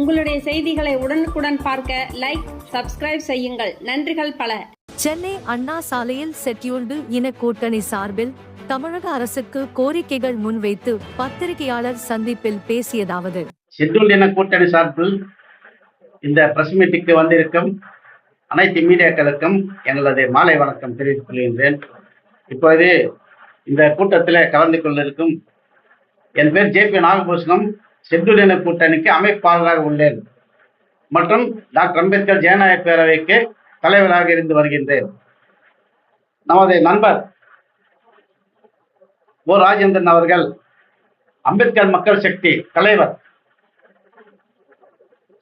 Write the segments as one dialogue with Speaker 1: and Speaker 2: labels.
Speaker 1: உங்களுடைய செய்திகளை உடனுக்குடன் பார்க்க லைக் சப்ஸ்கிரைப் செய்யுங்கள். நன்றிகள் பல.
Speaker 2: சென்னை அண்ணா சாலையில் செட்யூல்டு இன கூட்டணி சார்பில் தமிழக அரசுக்கு கோரிக்கைகள் முன்வைத்து பத்திரிகையாளர் சந்திப்பில் பேசியதாவது.
Speaker 3: ஷெட்யூல் இன கூட்டணி சார்பில் இந்த பிரஸ் மீட்டுக்கு வந்திருக்கும் அனைத்து மீடியாக்களுக்கும் எங்களது மாலை வணக்கம் தெரிவித்துக் கொள்கின்றேன். இப்போது இந்த கூட்டத்தில் கலந்து கொண்டிருக்கும் என் பேர் ஜே பி நாகபூஷணம். ஷெட்யூல் கூட்டணிக்கு அமைப்பாளராக உள்ளேன். மற்றும் டாக்டர் அம்பேத்கர் ஜனநாயக பேரவைக்கு தலைவராக இருந்து வருகின்றேன். நமது நண்பர் ஓ ராஜேந்திரன் அவர்கள் அம்பேத்கர் மக்கள் சக்தி தலைவர்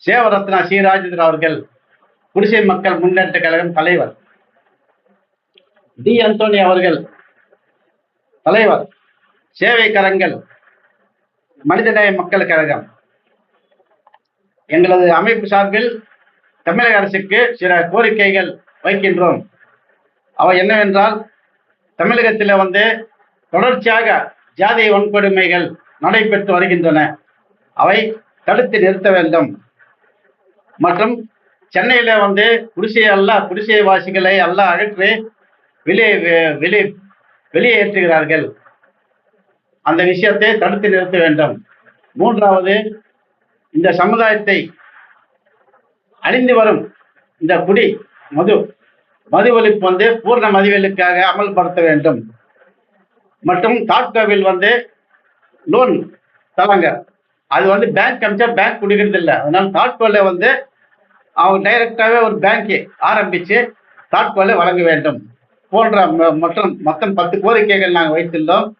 Speaker 3: சேவரத்னா சி ராஜேந்திரன் அவர்கள் குடிசை மக்கள் முன்னேற்ற கழகம் தலைவர். டி அந்தோனி அவர்கள் தலைவர் சேவை கரங்கள் மனிதநேய மக்கள் கழகம். எங்களது அமைப்பு சார்பில் தமிழக அரசுக்கு சில கோரிக்கைகள் வைக்கின்றோம். அவை என்னவென்றால் தமிழகத்தில் வந்து தொடர்ச்சியாக ஜாதி வன்கொடுமைகள் நடைபெற்று வருகின்றன. அவை தடுத்து நிறுத்த வேண்டும். மற்றும் சென்னையில வந்து குடிசை அல்ல குடிசை வாசிகளை அல்ல அகற்றி வெளியே வெளியே வெளியேற்றுகிறார்கள். அந்த விஷயத்தை தடுத்து நிறுத்த வேண்டும். மூன்றாவது இந்த சமுதாயத்தை அழிந்து வரும் இந்த குடி மது மது ஒழிப்பு வந்து பூர்ண மதுவெலுக்காக அமல்படுத்த வேண்டும். மற்றும் தாட்கோவில் வந்து லோன் தராங்க. அது வந்து பேங்க் அமைச்சா பேங்க் குடிக்கிறது இல்லை. அதனால தாட்கோல வந்து அவங்க டைரக்டாகவே ஒரு பேங்க்கு ஆரம்பித்து தாட்கோலை வழங்க வேண்டும். போன்ற ம- மற்றும் மொத்தம் பத்து கோரிக்கைகள் நாங்கள் வைத்துள்ளோம்.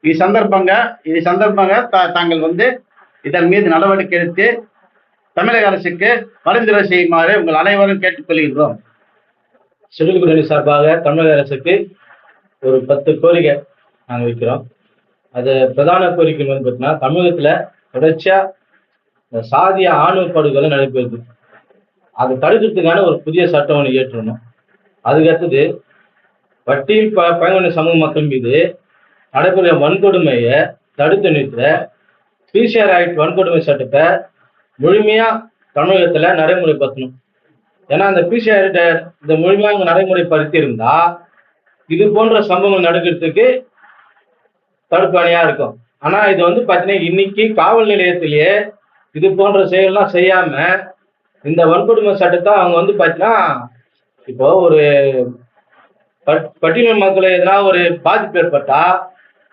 Speaker 3: இது சந்தர்ப்பங்க இது சந்தர்ப்பங்க தா- தாங்கள் வந்து இதன் மீது நடவடிக்கை எடுத்து தமிழக அரசுக்கு பரிந்துரை செய்யுமாறு உங்கள் அனைவரும் கேட்டுக்கொள்கின்றோம்.
Speaker 4: ஷெட்யூல் கூட்டணி சார்பாக தமிழக அரசுக்கு ஒரு பத்து கோரிக்கை நாங்கள் வைக்கிறோம். அது பிரதான கோரிக்கை வந்து பார்த்தீங்கன்னா தமிழகத்தில் தொடர்ச்சியாக சாதிய ஆணவ படுகொலை நடைபெறுது. அதை தடுக்கிறதுக்கான ஒரு புதிய சட்டம் ஒன்று இயற்றணும். அதுக்கடுத்தது வட்டியில் ப பழங்குடி சமூக மக்கள் மீது நடக்கூடிய வன்கொடுமையை தடுத்து நிறுத்த பிசிஆர் ஆக்ட் வன்கொடுமை சட்டத்தை முழுமையாக தமிழகத்தில் நடைமுறைப்படுத்தணும். ஏன்னா அந்த பிசிஆர் இந்த முழுமையாக நடைமுறைப்படுத்தி இருந்தா இது போன்ற சம்பவங்கள் நடக்கிறதுக்கு தடுப்பணியா இருக்கும். ஆனா இது வந்து பாத்தீங்கன்னா இன்னைக்கு காவல் நிலையத்திலேயே இது போன்ற செயல்லாம் செய்யாம இந்த வன்கொடுமை சட்டத்தை அவங்க வந்து பாத்தீங்கன்னா இப்போ ஒரு பட்- பட்டியல் மக்களை எதனா ஒரு பாதிப்பு ஏற்பட்டா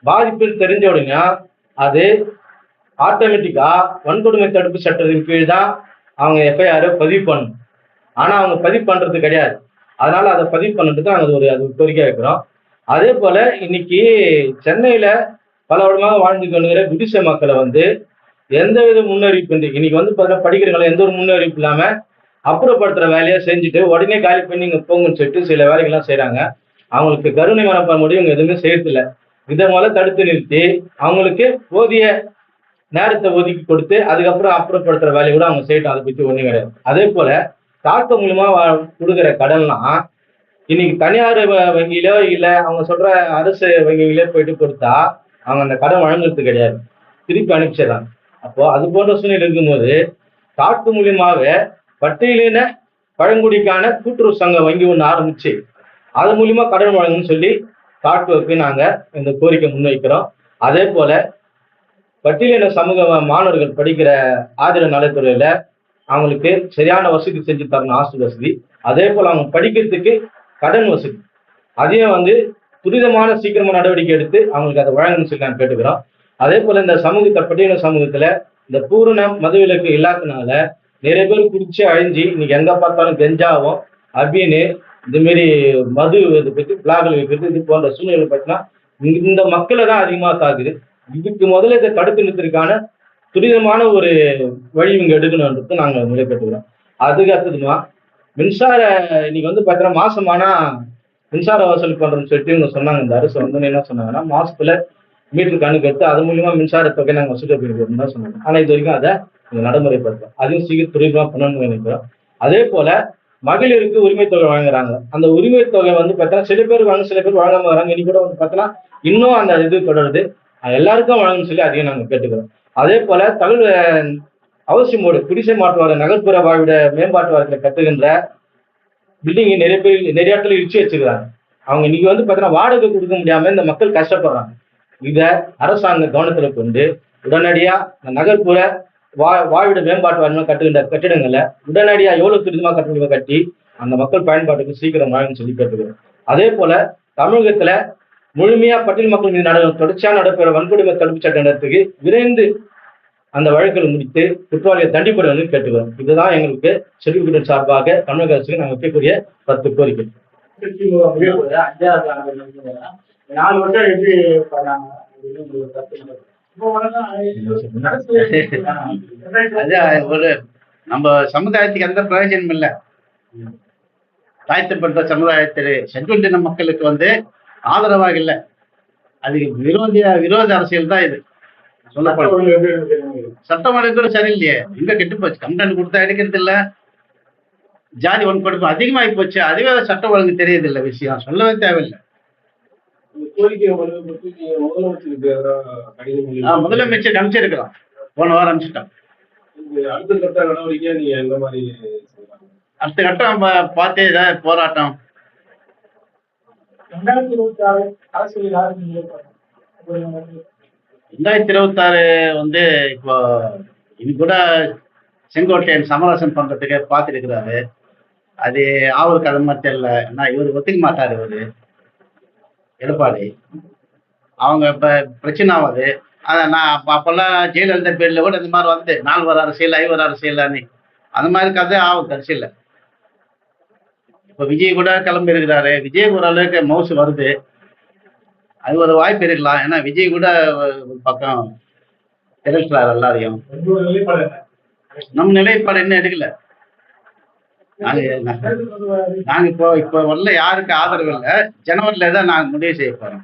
Speaker 4: பாதிப்புன்னு தெரிஞ்ச உடனே அது ஆட்டோமேட்டிக்கா வன்கொடுமை தடுப்பு சட்டத்தின் கீழ் தான் அவங்க எஃப்ஐஆர் பதிவு பண்ணணும் ஆனா அவங்க பதிவு பண்றது கிடையாது. அதனால அதை பதிவு பண்ணுறதுக்கு நாங்கள் ஒரு அது கோரிக்கை வைக்கிறோம். அதே போல இன்னைக்கு சென்னையில பல வருடமாக வாழ்ந்து கொண்டுகிற குடிசை மக்களை வந்து எந்த வித முன்னறிவிப்பு இன்னைக்கு வந்து பார்த்தீங்கன்னா படிக்கிறவங்களை எந்த ஒரு முன்னறிவிப்பு இல்லாம அப்புறப்படுத்துற வேலையை செஞ்சுட்டு உடனே காலி பண்ணி இங்க போங்கன்னு சொல்லிட்டு சில வேலைகள்லாம் செய்கிறாங்க அவங்களுக்கு கருணை மனப்பான் முடியும் இவங்க எதுவுமே செய்யறதில்ல. இதை தடுத்து நிறுத்தி அவங்களுக்கு போதிய நேரத்தை ஒதுக்கி கொடுத்து அதுக்கப்புறம் அப்புறப்படுத்துற வேலையை கூட அவங்க செய்யட்டும். அதை பத்தி ஒண்ணும் கிடையாது. அதே போல தாக்க மூலியமா கொடுக்குற கடன்லாம் இன்னைக்கு தனியார் வ- வங்கியிலோ இல்ல அவங்க சொல்ற அரசு வங்கியிலோ போயிட்டு கொடுத்தா அவங்க அந்த கடன் வழங்குறது கிடையாது. திருப்பி அனுப்பிச்சிடறாங்க அப்போ அது போன்ற சூழ்நிலை இருக்கும்போது தாக்கு மூலியமாவே பட்டியலின பழங்குடிக்கான கூட்டுறவு சங்க வங்கி ஒன்று ஆரம்பிச்சு அது மூலியமா கடன் வழங்குன்னு சொல்லி தாக்குவுக்கு நாங்க இந்த கோரிக்கை முன்வைக்கிறோம். அதே போல பட்டியலின சமூக மாணவர்கள் படிக்கிற ஆதிர நலத்துறையில அவங்களுக்கு சரியான வசதி செஞ்சு தரணும் ஹாஸ்டல் வசதி. அதே போல அவங்க படிக்கிறதுக்கு கடன் வசதி. அதையும் வந்து துரிதமான சீக்கிரமா நடவடிக்கை எடுத்து அவங்களுக்கு அதை வழங்கணும்னு சொல்லி நான் கேட்டுக்கிறோம். அதே போல இந்த சமூகத்தை பட்டியல சமூகத்துல இந்த பூரண மதுவிலக்கு இல்லாதனால நிறைய பேர் குடிச்சு அழிஞ்சு இன்னைக்கு எங்க பார்த்தாலும் கெஞ்சாவும் அப்படின்னு இந்த மாதிரி மது இது பற்றி பிளாக்கள் வைக்கிறது இது போன்ற சூழ்நிலை பற்றினா இந்த- இந்த மக்களை தான் அதிகமா தாக்குது இதுக்கு முதல்ல இதை தடுத்து நிறுத்துறதுக்கான துரிதமான ஒரு வழி இவங்க எடுக்கணும்ன்றது நாங்க முறைப்பட்டுக்கிறோம் அதுக்கு அடுத்ததுமா மின்சார இன்னைக்கு வந்து பார்த்தீங்கன்னா மாசமானா மின்சார வசூல் பண்றோம்னு சொல்லிட்டு இவங்க சொன்னாங்க. இந்த அரசு வந்து என்ன சொன்னாங்கன்னா மாசத்துல மீட்டர் கணக்கு எடுத்து அது மூலியமா மின்சார தொகை நாங்கள் வசூல் பண்ணிக்கிறோம் தான் சொன்னாங்க. ஆனா இது வரைக்கும் அதை இங்க நடைமுறைப்படுத்தும் அதையும் சீக்கிரம் துரிதமா பண்ணணும்னு நினைக்கிறோம். அதே போல மகளிருக்கு உரிமை தொகை வழங்குறாங்க அந்த உரிமை தொகை வந்து பார்த்தீங்கன்னா சில பேர் வாங்க சில பேர் வழங்காம வராங்க. இனி கூட வந்து பார்த்தீங்கன்னா இன்னும் அந்த இது தொடருது. அது எல்லாருக்கும் வழங்கணும்னு சொல்லி அதையும் நாங்கள் கேட்டுக்கிறோம். அதே போல தகவல் அவசியமோடு குடிசை மாற்றுவார நகர்ப்புற வாழ்விட மேம்பாட்டு வாரத்தில் கத்துகின்ற பில்டிங் நிறைய பேர் நிறைய இடத்துல இடிச்சு வச்சிருக்காங்க அவங்க இன்னைக்கு வந்து பார்த்தீங்கன்னா வாடகை கொடுக்க முடியாம இந்த மக்கள் கஷ்டப்படுறாங்க. இதை அரசாங்க கவனத்தில் கொண்டு உடனடியாக நகர்ப்புற வா வாழ்விட மேம்பாட்டு வாரியம் கட்டுகின்ற கட்டிடங்களை உடனடியா எவ்வளவு துரிதமா கட்ட முடியுமோ கட்டி அந்த மக்கள் பயன்பாட்டுக்கு சீக்கிரம் வாங்கன்னு சொல்லி கேட்டுக்கிறோம். அதே போல தமிழகத்துல முழுமையா பட்டியல் மக்கள் மீது நட நடைபெற வன்கொடுமை தடுப்பு சட்டத்துக்கு விரைந்து அந்த வழக்குகள் முடித்து குற்றவாளியை தண்டிப்பட வந்து கேட்டுக்கிறோம். இதுதான் எங்களுக்கு செல்விக்குடன் சார்பாக தமிழக அரசுக்கு நாங்கள் வைக்கக்கூடிய பத்து கோரிக்கை.
Speaker 5: நாலு வருஷம் எப்படி பண்ணாங்க? ஒரு
Speaker 3: நம்ம சமுதாயத்துக்கு எந்த பிரயோஜனமும் இல்லை. தாழ்த்தப்பட்ட சமுதாயத்தில் செங்குண்டின மக்களுக்கு வந்து ஆதரவாக இல்லை. அதுக்கு விரோதிய விரோத அரசியல் தான் இது. சொல்லப்படும் சட்டம் எடுக்கிறது கூட சரியில்லையே. எங்க கெட்டு போச்சு? கம்ப்ளைண்ட் கொடுத்தா எடுக்கிறது இல்ல. ஜாதி வன்கொடுமை அதிகமாகி போச்சு. அதுவே சட்டம் ஒழுங்கு தெரியுது இல்லை விஷயம். சொல்லவே தேவையில்லை.
Speaker 5: முதலமைச்சருக்கு
Speaker 3: முதலமைச்சர் அனுப்பிச்சிருக்கிறோம் போன வாரம் அனுப்பிச்சிட்டோம்
Speaker 5: இந்த அடுத்த கட்ட நடவடிக்கை நீங்க எந்த மாதிரி செய்யலாம்?
Speaker 3: அடுத்த கட்டம் பார்த்து போராட்டம்.
Speaker 5: ரெண்டாயிரத்தி இருபத்தி ஆறு அரசியல்
Speaker 3: வந்து இப்போ இது கூட செங்கோட்டையன் சமரசம் பண்றதுக்கு பார்த்துருக்கிறாரு. அது அவருக்கு அது மாதிரி தெரியல ஏன்னா இவர் ஒத்துக்க மாட்டாரு இவரு. எடப்பாடி அவங்க இப்ப பிரச்சனை ஆகுது அதை நான் அப்ப- அப்பெல்லாம் ஜெயலலிதா பேர்ல கூட இந்த மாதிரி வந்து நால்வர் அரசியல் ஐவர் அரசியல் அந்த மாதிரி கதை ஆகும் கடைசியில். இப்போ விஜய் கூட கிளம்பி இருக்கிறாரு. விஜய் ஒரு அளவுக்கு மவுசு வருது. அது ஒரு வாய்ப்பு இருக்கலாம். ஏன்னா விஜய் கூட பக்கம் திரட்டுறாரு எல்லாரையும்? நம்ம நிலைப்பாடு என்ன எடுக்கல. நாங்க இப்போ இப்போ வரல யாருக்கு ஆதரவு இல்லை. ஜனவரில தான் நாங்க முடிவு செய்ய போறோம்